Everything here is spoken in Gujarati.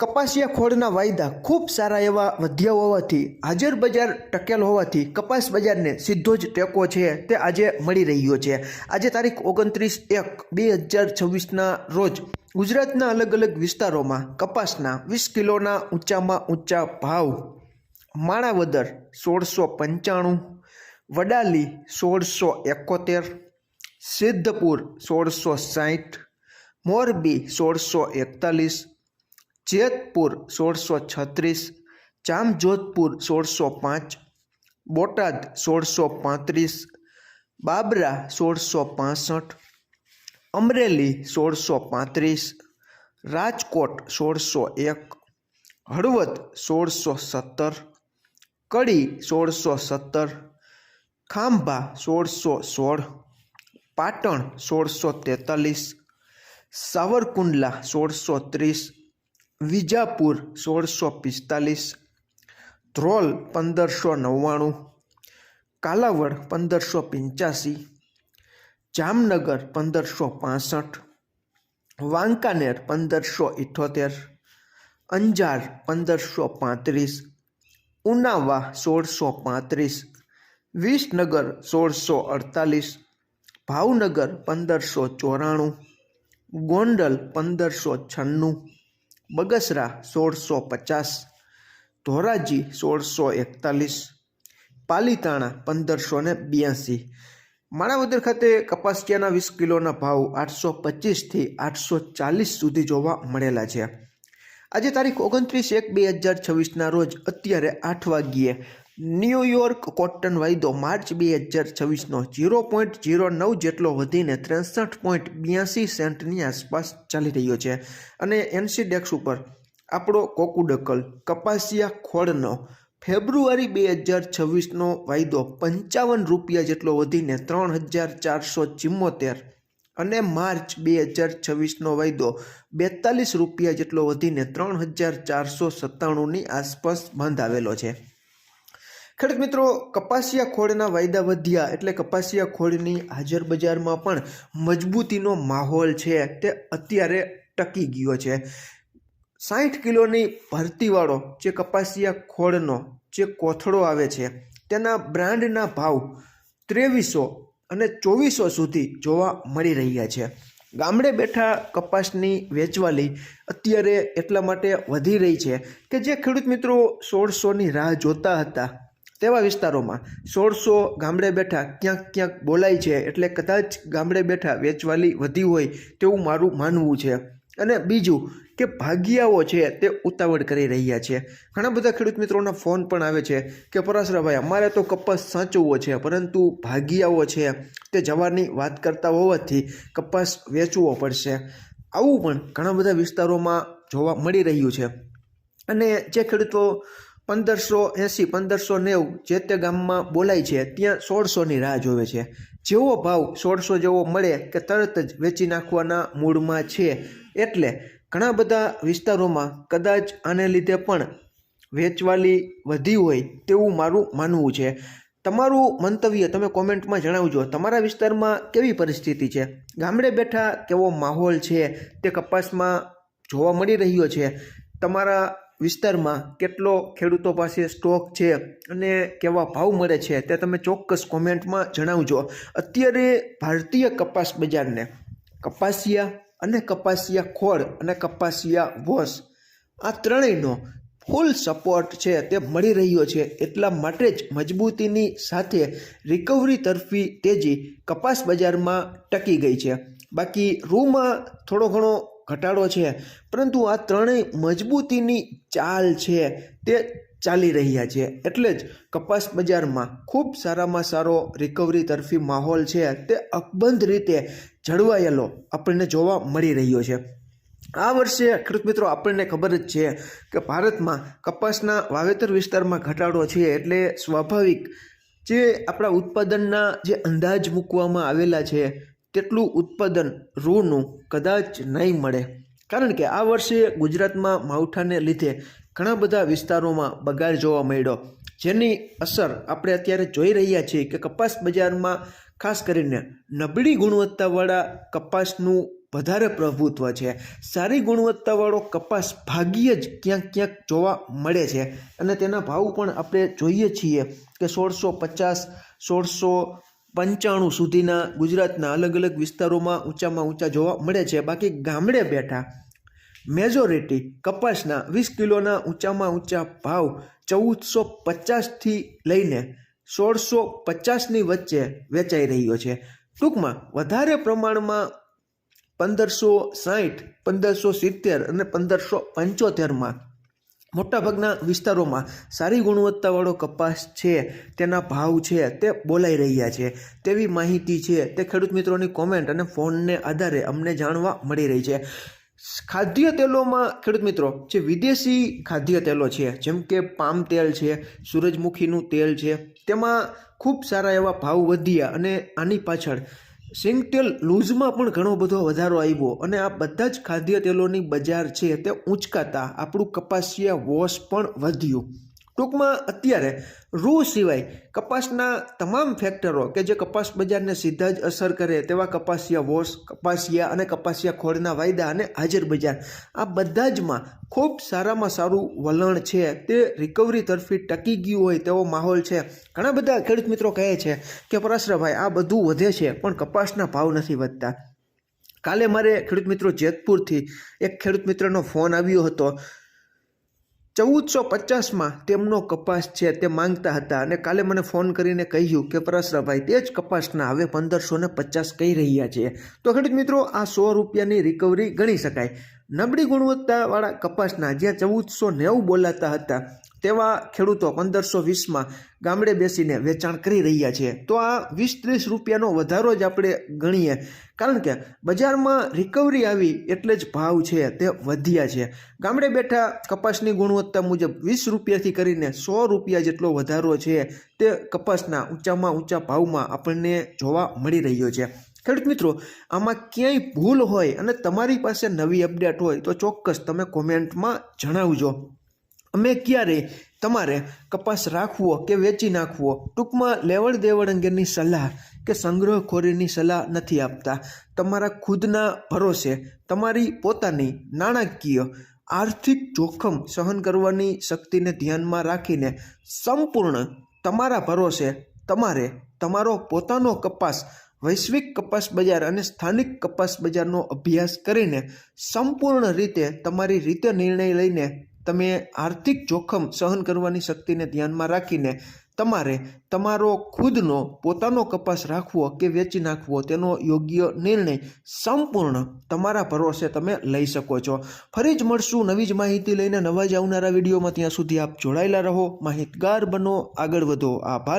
કપાસિયા ખોળના વાયદા ખૂબ સારા એવા વધ્યા હોવાથી, હાજર બજાર ટકેલ હોવાથી કપાસ બજારને સીધો જ ટેકો છે તે આજે મળી રહ્યો છે. આજે તારીખ ઓગણત્રીસ એક બે હજાર છવ્વીસના રોજ ગુજરાતના અલગ અલગ વિસ્તારોમાં કપાસના વીસ કિલોના ઊંચામાં ઊંચા ભાવ, માણાવદર સોળસો પંચાણું, વડાલી સોળસો એકોતેર, સિદ્ધપુર સોળસો સાઠ, મોરબી સોળસો એકતાલીસ જેતપુર સોળસો છત્રીસ, જામજોધપુર સોળસો પાંચ, બોટાદ સોળસો પાંત્રીસ, બાબરા સોળસો પાસઠ, અમરેલી સોળસો પાંત્રીસ, રાજકોટ સોળસો એક, હળવદ સોળસો સત્તર, કડી સોળસો સત્તર, ખાંભા સોળસો સોળ, પાટણ સોળસો તેતાલીસ, સાવરકુંડલા સોળસો ત્રીસ વિજાપુર સોળસો પિસ્તાલીસ, ધ્રોલ પંદરસો નવ્વાણું, કાલાવડ પંદરસો પંચ્યાસી, જામનગર પંદરસો પાસઠ, વાંકાનેર પંદરસો ઇઠોતેર, અંજાર પંદરસો પાંત્રીસ, ઉનાવા સોળસો પાંત્રીસ, વિસનગર સોળસો અડતાલીસ, ભાવનગર પંદરસો ચોરાણું, ગોંડલ પંદરસો છન્નું બગસરા સોળસો પચાસ ધોરાજી સોળસો એકતાલીસ પાલીતાણા પંદરસો ને બ્યાસી માણાવદર ખાતે કપાસિયાના વીસ કિલોના ભાવ આઠસો પચીસથી આઠસો ચાલીસ સુધી જોવા મળેલા છે. આજે તારીખ ઓગણત્રીસ એક બે હજાર છવ્વીસના રોજ અત્યારે આઠ વાગ્યે ન્યૂયોર્ક કોટન વાયદો માર્ચ બે હજાર છવ્વીસનો ઝીરો પોઈન્ટ ઝીરો નવ જેટલો વધીને ત્રેસઠ પોઈન્ટ બ્યાસી સેન્ટની આસપાસ ચાલી રહ્યો છે. અને એનસી ડેક્સ ઉપર આપણો કોકુડકલ કપાસિયા ખોળનો ફેબ્રુઆરી બે હજાર છવ્વીસનો વાયદો પંચાવન રૂપિયા જેટલો વધીને ત્રણ હજાર ચારસો ચિમ્મોતેર અને માર્ચ બે હજાર છવ્વીસનો વાયદો બેતાલીસ રૂપિયા જેટલો વધીને ત્રણ હજાર ચારસો સત્તાણુંની આસપાસ બાંધાવેલો છે. ખેડૂત મિત્રો, કપાસિયા ખોળના વાયદા વધ્યા એટલે કપાસિયા ખોળની હાજર બજારમાં પણ મજબૂતીનો માહોલ છે તે અત્યારે ટકી ગયો છે. સાઠ કિલોની ભરતીવાળો જે કપાસિયા ખોળનો જે કોથળો આવે છે, તેના બ્રાન્ડના ભાવ ત્રેવીસો અને ચોવીસો સુધી જોવા મળી રહ્યા છે. ગામડે બેઠા કપાસની વેચવાલી અત્યારે એટલા માટે વધી રહી છે કે જે ખેડૂત મિત્રો સોળસોની રાહ જોતા હતા. તેવા વિસ્તારોમાં સોળસો ગામડે બેઠા ક્યાંક ક્યાંક બોલાય છે એટલે કદાચ ગામડે બેઠા વેચવાલી વધી હોય તેવું મારું માનવું છે. અને બીજું કે ભાગિયાઓ છે તે ઉતાવળ કરી રહ્યા છે. ઘણા બધા ખેડૂત મિત્રોના ફોન પણ આવે છે કે પરાશરાભાઈ, અમારે તો કપાસ સાચવવો છે, પરંતુ ભાગિયાઓ છે તે જવાની વાત કરતા હોવાથી કપાસ વેચવો પડશે. આવું પણ ઘણા બધા વિસ્તારોમાં જોવા મળી રહ્યું છે. અને જે ખેડૂતો પંદરસો એંસી પંદરસો નેવું જે તે ગામમાં બોલાય છે, ત્યાં સોળસોની રાહ જોવે છે. જેવો ભાવ સોળસો જેવો મળે કે તરત જ વેચી નાખવાના મૂડમાં છે, એટલે ઘણા બધા વિસ્તારોમાં કદાચ આને લીધે પણ વેચવાલી વધી હોય તેવું મારું માનવું છે. તમારું મંતવ્ય તમે કોમેન્ટમાં જણાવજો. તમારા વિસ્તારમાં કેવી પરિસ્થિતિ છે? ગામડે બેઠા કેવો માહોલ છે? તે કપાસમાં જોવા મળી રહ્યો છે. તમારા વિસ્તારમાં કેટલો ખેડૂતો પાસે સ્ટોક છે અને કેવા ભાવ મળે છે તે તમે ચોક્કસ કોમેન્ટમાં જણાવજો. અત્યારે ભારતીય કપાસ બજારને કપાસિયા અને કપાસિયા ખોળ અને કપાસિયા વોશ આ ત્રણેયનો ફૂલ સપોર્ટ છે તે મળી રહ્યો છે. એટલા માટે જ મજબૂતીની સાથે રિકવરી તરફી તેજી કપાસ બજારમાં ટકી ગઈ છે. બાકી રૂમાં થોડો ઘણો ઘટાડો છે, પરંતુ આ ત્રણેય મજબૂતીની ચાલ છે તે ચાલી રહ્યા છે. એટલે જ કપાસ બજારમાં ખૂબ સારામાં સારો રિકવરી તરફી માહોલ છે. તે અકબંધ રીતે જળવાયેલો આપણને જોવા મળી રહ્યો છે. આ વર્ષે ખેડૂત મિત્રો, આપણને ખબર જ છે કે ભારતમાં કપાસના વાવેતર વિસ્તારમાં ઘટાડો છે એટલે સ્વાભાવિક જે આપણા ઉત્પાદનના જે અંદાજ મૂકવામાં આવેલા છે, તેટલું ઉત્પાદન રૂનું કદાચ નહીં મળે. કારણ કે આ વર્ષે ગુજરાતમાં માવઠાને લીધે ઘણા બધા વિસ્તારોમાં બગાડ જોવા મળ્યો. જેની અસર આપણે અત્યારે જોઈ રહ્યા છીએ કે કપાસ બજારમાં ખાસ કરીને નબળી ગુણવત્તાવાળા કપાસનું વધારે પ્રભુત્વ છે. સારી ગુણવત્તાવાળો કપાસ ભાગ્યે જ ક્યાંક ક્યાંક જોવા મળે છે અને તેના ભાવ પણ આપણે જોઈએ છીએ કે સોળસો પચાસ, સોળસો પંચાણું સુધીના ગુજરાતના અલગ અલગ વિસ્તારોમાં ઊંચામાં ઊંચા જોવા મળે છે. બાકી ગામડે બેઠા મેજોરિટી કપાસના વીસ કિલોના ઊંચામાં ઊંચા ભાવ ચૌદસો પચાસથી લઈને સોળસો પચાસની વચ્ચે વેચાઈ રહ્યો છે. ટૂંકમાં વધારે પ્રમાણમાં પંદરસો સાઠ, પંદરસો સિત્તેર અને પંદરસો પંચોતેરમાં મોટાભાગના વિસ્તારોમાં સારી ગુણવત્તાવાળો કપાસ છે, તેના ભાવ છે, તે બોલાઈ રહ્યા છે. તેવી માહિતી છે, તે ખેડૂત મિત્રોની કોમેન્ટ અને ફોનને આધારે અમને જાણવા મળી રહી છે. ખાદ્ય તેલોમાં, ખેડૂત મિત્રો, જે વિદેશી ખાદ્ય તેલો છે, જેમ કે પામ તેલ છે, સૂરજમુખીનું તેલ છે, તેમાં ખૂબ સારા એવા ભાવ વધ્યા અને આની પાછળ સિંગ તેલ લૂઝમાં પણ ઘણો બધો વધારો આવ્યો અને આ બધા જ ખાદ્ય તેલોની બજાર છે તે ઊંચકાતા આપણું કપાસિયા વોશ પણ વધ્યું. ટૂંકમાં અત્યારે રૂ સિવાય કપાસના તમામ ફેક્ટરો કે જે કપાસ બજારને સીધા જ અસર કરે તેવા કપાસિયા વોશ, કપાસિયા અને કપાસિયા ખોળના વાયદા અને હાજર બજાર, આ બધા જમાં ખૂબ સારામાં સારું વલણ છે. તે રિકવરી તરફી ટકી ગયું હોય તેવો માહોલ છે. ઘણા બધા ખેડૂત મિત્રો કહે છે કે પરાશરાભાઈ આ બધું વધે છે, પણ કપાસના ભાવ નથી વધતા. કાલે મારે ખેડૂત મિત્રો જેતપુરથી એક ખેડૂત મિત્રનો ફોન આવ્યો હતો. ચૌદસો પચાસમાં તેમનો કપાસ છે તે માંગતા હતા અને કાલે મને ફોન કરીને કહ્યું કે પરસરાભાઈ તે જ કપાસના હવે પંદરસો ને પચાસ કહી રહ્યા છે. તો ખેડૂત મિત્રો, આ સો રૂપિયાની રિકવરી ગણી શકાય. નબળી ગુણવત્તાવાળા કપાસના જ્યાં ચૌદસો નેવું બોલાતા હતા, તેવા ખેડૂતો પંદરસો વીસમાં ગામડે બેસીને વેચાણ કરી રહ્યા છે. તો આ વીસ ત્રીસ રૂપિયાનો વધારો જ આપણે ગણીએ. કારણ કે બજારમાં રિકવરી આવી એટલે જ ભાવ છે તે વધ્યા છે. ગામડે બેઠા કપાસની ગુણવત્તા મુજબ વીસ રૂપિયાથી કરીને સો રૂપિયા જેટલો વધારો છે તે કપાસના ઊંચામાં ઊંચા ભાવમાં આપણને જોવા મળી રહ્યો છે. ખેડૂત મિત્રો, આમાં ક્યાંય ભૂલ હોય અને તમારી પાસે નવી અપડેટ હોય તો ચોક્કસ તમે કોમેન્ટમાં જણાવજો. અમે ક્યારે તમારે કપાસ રાખવો કે વેચી નાખવો, ટૂંકમાં લેવડ દેવડ અંગેની સલાહ કે સંગ્રહખોરીની સલાહ નથી આપતા. તમારા ખુદના ભરોસે, તમારી પોતાની નાણાકીય, આર્થિક જોખમ સહન કરવાની શક્તિને ધ્યાનમાં રાખીને સંપૂર્ણ તમારા ભરોસે તમારે તમારો પોતાનો કપાસ વૈશ્વિક કપાસ બજાર અને સ્થાનિક કપાસ બજારનો અભ્યાસ કરીને સંપૂર્ણ રીતે તમારી રીતે નિર્ણય લઈને તમે આર્થિક જોખમ સહન કરવાની શક્તિને ધ્યાનમાં રાખીને તમારે તમારો ખુદનો પોતાનો કપાસ રાખવો કે વેચી નાખવો તેનો યોગ્ય નિર્ણય સંપૂર્ણ તમારા ભરોસે તમે લઈ શકો છો. ફરી જ મળશું નવી જ માહિતી લઈને નવા જ આવનારા વિડીયોમાં. ત્યાં સુધી આપ જોડાયેલા રહો. માહિતગાર બનો. આગળ વધો. આભાર.